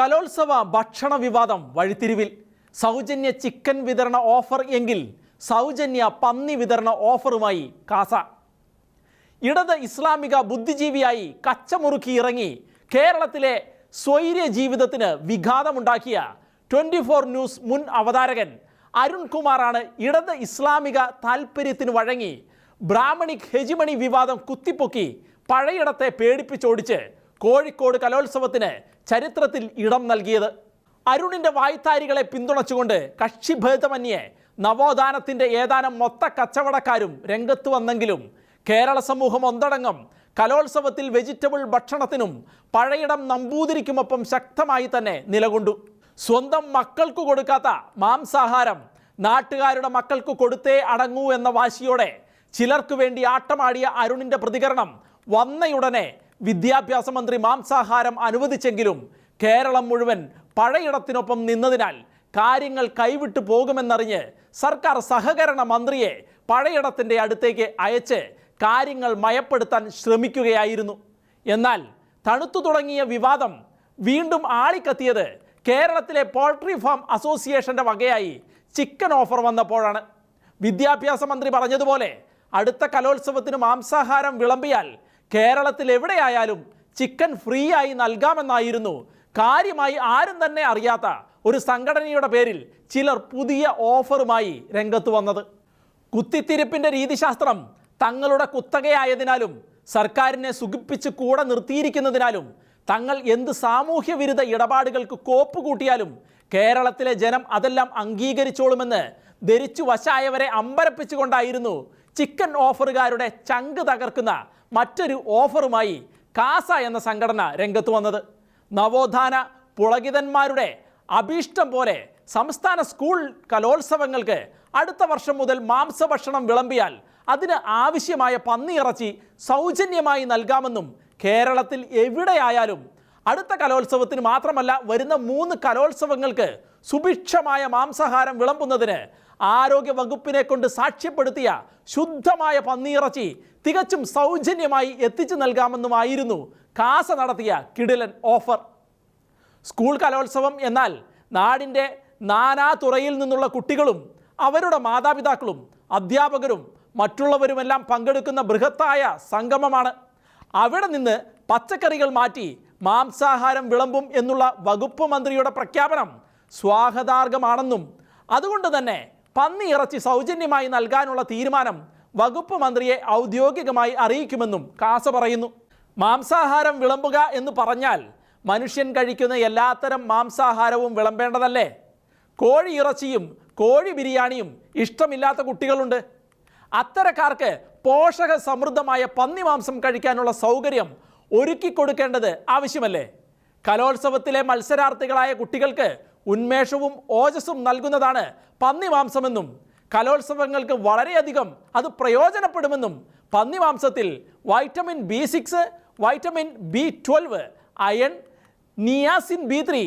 കലോത്സവ ഭക്ഷണ വിവാദം വഴിത്തിരിവിൽ. സൗജന്യ ചിക്കൻ വിതരണ ഓഫർ എങ്കിൽ സൗജന്യ പന്നി വിതരണ ഓഫറുമായി കാസ. ഇടത് ഇസ്ലാമിക ബുദ്ധിജീവിയായി കച്ചമുറുക്കി ഇറങ്ങി കേരളത്തിലെ സ്വൈര്യ ജീവിതത്തിന് വിഘാതമുണ്ടാക്കിയ ട്വന്റി ഫോർ ന്യൂസ് മുൻ അവതാരകൻ അരുൺകുമാറാണ് ഇടത് ഇസ്ലാമിക താൽപ്പര്യത്തിന് വഴങ്ങി ബ്രാഹ്മണിക് ഹെജിമണി വിവാദം കുത്തിപ്പൊക്കി പഴയിടത്തെ പേടിപ്പിച്ചോടിച്ച് കോഴിക്കോട് കലോത്സവത്തിന് ചരിത്രത്തിൽ ഇടം നൽകിയത്. അരുണിന്റെ വായ്ത്താരികളെ പിന്തുണച്ചുകൊണ്ട് കക്ഷിഭേദമന്യേ നവോത്ഥാനത്തിന്റെ ഏതാനും മൊത്ത കച്ചവടക്കാരും രംഗത്ത് വന്നെങ്കിലും കേരള സമൂഹം ഒന്നടങ്കം കലോത്സവത്തിൽ വെജിറ്റബിൾ ഭക്ഷണത്തിനും പഴയിടം നമ്പൂതിരിക്കുമൊപ്പം ശക്തമായി തന്നെ നിലകൊണ്ടു. സ്വന്തം മക്കൾക്ക് കൊടുക്കാത്ത മാംസാഹാരം നാട്ടുകാരുടെ മക്കൾക്ക് കൊടുത്തേ അടങ്ങൂ എന്ന വാശിയോടെ ചിലർക്ക് വേണ്ടി ആട്ടമാടിയ അരുണിന്റെ പ്രതികരണം വന്നയുടനെ വിദ്യാഭ്യാസ മന്ത്രി മാംസാഹാരം അനുവദിച്ചെങ്കിലും കേരളം മുഴുവൻ പഴയിടത്തിനൊപ്പം നിന്നതിനാൽ കാര്യങ്ങൾ കൈവിട്ടു പോകുമെന്നറിഞ്ഞ് സർക്കാർ സഹകരണ മന്ത്രിയെ പഴയിടത്തിന്റെ അടുത്തേക്ക് അയച്ച് കാര്യങ്ങൾ മയപ്പെടുത്താൻ ശ്രമിക്കുകയായിരുന്നു. എന്നാൽ തണുത്തു തുടങ്ങിയ വിവാദം വീണ്ടും ആളിക്കത്തിയത് കേരളത്തിലെ പോൾട്രി ഫാം അസോസിയേഷന്റെ വകയായി ചിക്കൻ ഓഫർ വന്നപ്പോഴാണ്. വിദ്യാഭ്യാസ മന്ത്രി പറഞ്ഞതുപോലെ അടുത്ത കലോത്സവത്തിന് മാംസാഹാരം വിളമ്പിയാൽ കേരളത്തിൽ എവിടെയായാലും ചിക്കൻ ഫ്രീ ആയി നൽകാമെന്നായിരുന്നു. കാര്യമായി ആരും തന്നെ അറിയാത്ത ഒരു സംഘടനയുടെ പേരിൽ ചിലർ പുതിയ ഓഫറുമായി രംഗത്ത് വന്നത്. കുത്തിത്തിരിപ്പിന്റെ രീതിശാസ്ത്രം തങ്ങളുടെ കുത്തകയായതിനാലും സർക്കാരിനെ സുഖിപ്പിച്ച് കൂടെ നിർത്തിയിരിക്കുന്നതിനാലും തങ്ങൾ എന്ത് സാമൂഹ്യ വിരുദ്ധ ഇടപാടുകൾക്ക് കോപ്പ് കൂട്ടിയാലും കേരളത്തിലെ ജനം അതെല്ലാം അംഗീകരിച്ചോളുമെന്ന് ധരിച്ചു വശായവരെ അമ്പരപ്പിച്ചുകൊണ്ടായിരുന്നു ചിക്കൻ ഓഫറുകാരുടെ ചങ്ക് തകർക്കുന്ന മറ്റൊരു ഓഫറുമായി കാസ എന്ന സംഘടന രംഗത്ത് വന്നത്. നവോത്ഥാന പുളകിതന്മാരുടെ അഭീഷ്ടം പോലെ സംസ്ഥാന സ്കൂൾ കലോത്സവങ്ങൾക്ക് അടുത്ത വർഷം മുതൽ മാംസഭക്ഷണം വിളമ്പിയാൽ അതിന് ആവശ്യമായ പന്നിയിറച്ചി സൗജന്യമായി നൽകാമെന്നും കേരളത്തിൽ എവിടെയായാലും അടുത്ത കലോത്സവത്തിന് മാത്രമല്ല വരുന്ന മൂന്ന് കലോത്സവങ്ങൾക്ക് സുഭിക്ഷമായ മാംസാഹാരം വിളമ്പുന്നതിന് ആരോഗ്യ വകുപ്പിനെ കൊണ്ട് സാക്ഷ്യപ്പെടുത്തിയ ശുദ്ധമായ പന്നിയിറച്ചി തികച്ചും സൗജന്യമായി എത്തിച്ചു നൽകാമെന്നുമായിരുന്നു കാസ നടത്തിയ കിടിലൻ ഓഫർ. സ്കൂൾ കലോത്സവം എന്നാൽ നാടിന്റെ നാനാ തുറയിൽ നിന്നുള്ള കുട്ടികളും അവരുടെ മാതാപിതാക്കളും അധ്യാപകരും മറ്റുള്ളവരുമെല്ലാം പങ്കെടുക്കുന്ന ബൃഹത്തായ സംഗമമാണ്. അവിടെ നിന്ന് പച്ചക്കറികൾ മാറ്റി മാംസാഹാരം വിളമ്പും എന്നുള്ള വകുപ്പ് മന്ത്രിയുടെ പ്രഖ്യാപനം സ്വാഗതാർഹമാണെന്നും അതുകൊണ്ട് തന്നെ പന്നി ഇറച്ചി സൗജന്യമായി നൽകാനുള്ള തീരുമാനം വകുപ്പ് മന്ത്രിയെ ഔദ്യോഗികമായി അറിയിക്കുമെന്നും കാസ പറയുന്നു. മാംസാഹാരം വിളമ്പുക എന്ന് പറഞ്ഞാൽ മനുഷ്യൻ കഴിക്കുന്ന എല്ലാത്തരം മാംസാഹാരവും വിളമ്പേണ്ടതല്ലേ? കോഴി ഇറച്ചിയും കോഴി ബിരിയാണിയും ഇഷ്ടമില്ലാത്ത കുട്ടികളുണ്ട്. അത്തരക്കാർക്ക് പോഷക സമൃദ്ധമായ പന്നി മാംസം കഴിക്കാനുള്ള സൗകര്യം ഒരുക്കി കൊടുക്കേണ്ടത് ആവശ്യമല്ലേ? കലോത്സവത്തിലെ മത്സരാർത്ഥികളായ കുട്ടികൾക്ക് ഉന്മേഷവും ഓജസ്സും നൽകുന്നതാണ് പന്നി മാംസമെന്നും കലോത്സവങ്ങൾക്ക് വളരെയധികം അത് പ്രയോജനപ്പെടുമെന്നും പന്നി മാംസത്തിൽ vitamin B six vitamin B twelve iron niacin B three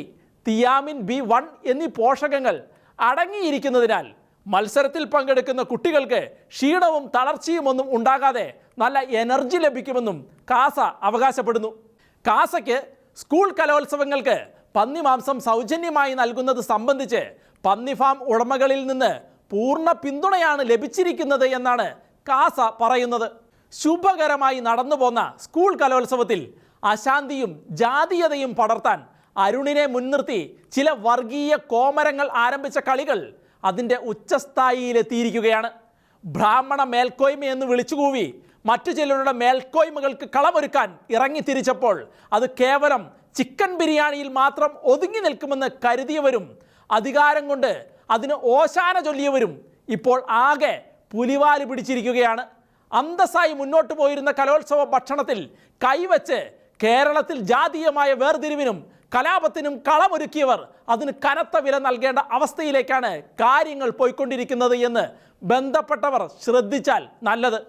thiamine B one എന്നീ പോഷകങ്ങൾ അടങ്ങിയിരിക്കുന്നതിനാൽ മത്സരത്തിൽ പങ്കെടുക്കുന്ന കുട്ടികൾക്ക് ക്ഷീണവും തളർച്ചയും ഒന്നും ഉണ്ടാകാതെ നല്ല എനർജി ലഭിക്കുമെന്നും കാസ അവകാശപ്പെടുന്നു. കാസയ്ക്ക് സ്കൂൾ കലോത്സവങ്ങൾക്ക് പന്നി മാംസം സൗജന്യമായി നൽകുന്നത് സംബന്ധിച്ച് പന്നി ഫാം ഉടമകളിൽ നിന്ന് പൂർണ പിന്തുണയാണ് ലഭിച്ചിരിക്കുന്നത് എന്നാണ് കാസ പറയുന്നത്. ശുഭകരമായി നടന്നു പോന്ന സ്കൂൾ കലോത്സവത്തിൽ അശാന്തിയും ജാതീയതയും പടർത്താൻ അരുണിനെ മുൻനിർത്തി ചില വർഗീയ കോമരങ്ങൾ ആരംഭിച്ച കളികൾ അതിന്റെ ഉച്ചസ്ഥായിയിലെത്തിയിരിക്കുകയാണ്. ബ്രാഹ്മണ മേൽക്കോയ്മ എന്ന് വിളിച്ചുകൂവി മറ്റു ചിലരുടെ മേൽക്കോയ്മകൾക്ക് കളമൊരുക്കാൻ ഇറങ്ങി തിരിച്ചപ്പോൾ അത് കേവലം ചിക്കൻ ബിരിയാണിയിൽ മാത്രം ഒതുങ്ങി നിൽക്കുമെന്ന് കരുതിയവരും അധികാരം കൊണ്ട് അതിന് ഓശാന ചൊല്ലിയവരും ഇപ്പോൾ ആകെ പുലിവാൽ പിടിച്ചിരിക്കുകയാണ്. അന്തസ്സായി മുന്നോട്ട് പോയിരുന്ന കലോത്സവ ഭക്ഷണത്തിൽ കൈവച്ച് കേരളത്തിൽ ജാതീയമായ വേർതിരിവിനും കലാപത്തിനും കളമൊരുക്കിയവർ അതിന് കനത്ത വില നൽകേണ്ട അവസ്ഥയിലേക്കാണ് കാര്യങ്ങൾ പോയിക്കൊണ്ടിരിക്കുന്നത് എന്ന് ബന്ധപ്പെട്ടവർ ശ്രദ്ധിച്ചാൽ നല്ലത്.